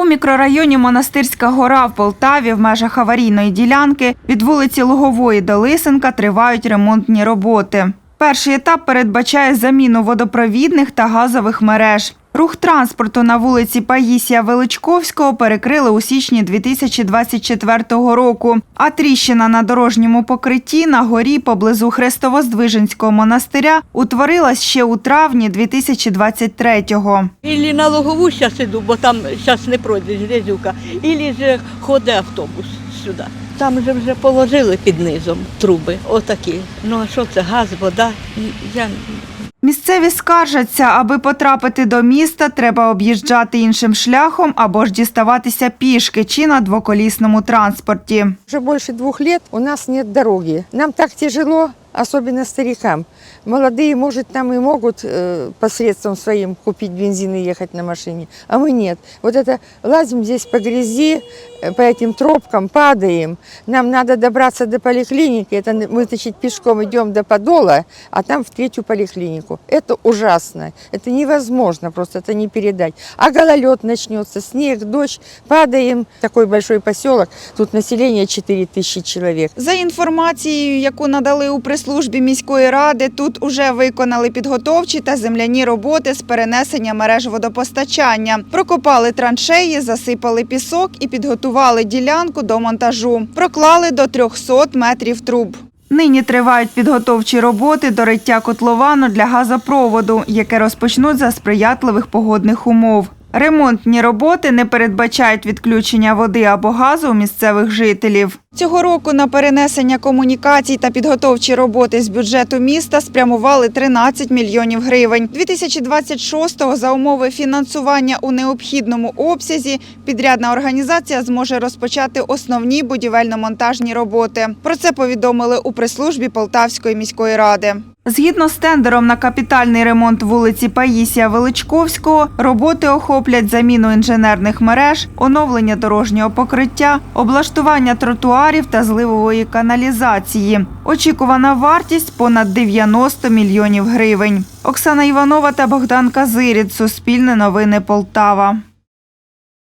У мікрорайоні Монастирська гора в Полтаві в межах аварійної ділянки від вулиці Лугової до Лисенка тривають ремонтні роботи. Перший етап передбачає заміну водопровідних та газових мереж. Рух транспорту на вулиці Паїсія Величковського перекрили у січні 2024 року, а тріщина на дорожньому покритті на горі поблизу Хрестово-Здвиженського монастиря утворилась ще у травні 2023-го. Ілі на логову зараз іду, бо там зараз не пройде грязюка, ілі же ходить автобус сюди. Там же вже положили під низом труби, отакі. Ну а що це, газ, вода? Я Місцеві скаржаться, аби потрапити до міста, треба об'їжджати іншим шляхом або ж діставатися пішки чи на двоколісному транспорті. Уже больше двух лет у нас нет дороги. Нам так тяжело, особенно старикам. Молодые, может, там и могут э, посредством своим купить бензин и ехать на машине, а мы нет. Вот это лазим здесь по грязи, э, по этим тропкам, падаем. Нам надо добраться до поликлиники, это мы, значит, пешком идем до Подола, а там в третью поликлинику. Это ужасно, это невозможно просто, это не передать. А гололед начнется, снег, дождь, падаем. Такой большой поселок, тут население 4 тысячи человек. За інформацією, яку надали у прес-службі міської ради, тут уже виконали підготовчі та земляні роботи з перенесення мереж водопостачання. Прокопали траншеї, засипали пісок і підготували ділянку до монтажу. Проклали до 300 метрів труб. Нині тривають підготовчі роботи до риття котловану для газопроводу, яке розпочнуть за сприятливих погодних умов. Ремонтні роботи не передбачають відключення води або газу у місцевих жителів. Цього року на перенесення комунікацій та підготовчі роботи з бюджету міста спрямували 13 мільйонів гривень. 2026-го за умови фінансування у необхідному обсязі підрядна організація зможе розпочати основні будівельно-монтажні роботи. Про це повідомили у прес-службі Полтавської міської ради. Згідно з тендером на капітальний ремонт вулиці Паїсія Величковського, роботи охоплять заміну інженерних мереж, оновлення дорожнього покриття, облаштування тротуарів та зливової каналізації. Очікувана вартість понад 90 мільйонів гривень. Оксана Іванова та Богдан Казиріт. Суспільне новини Полтава.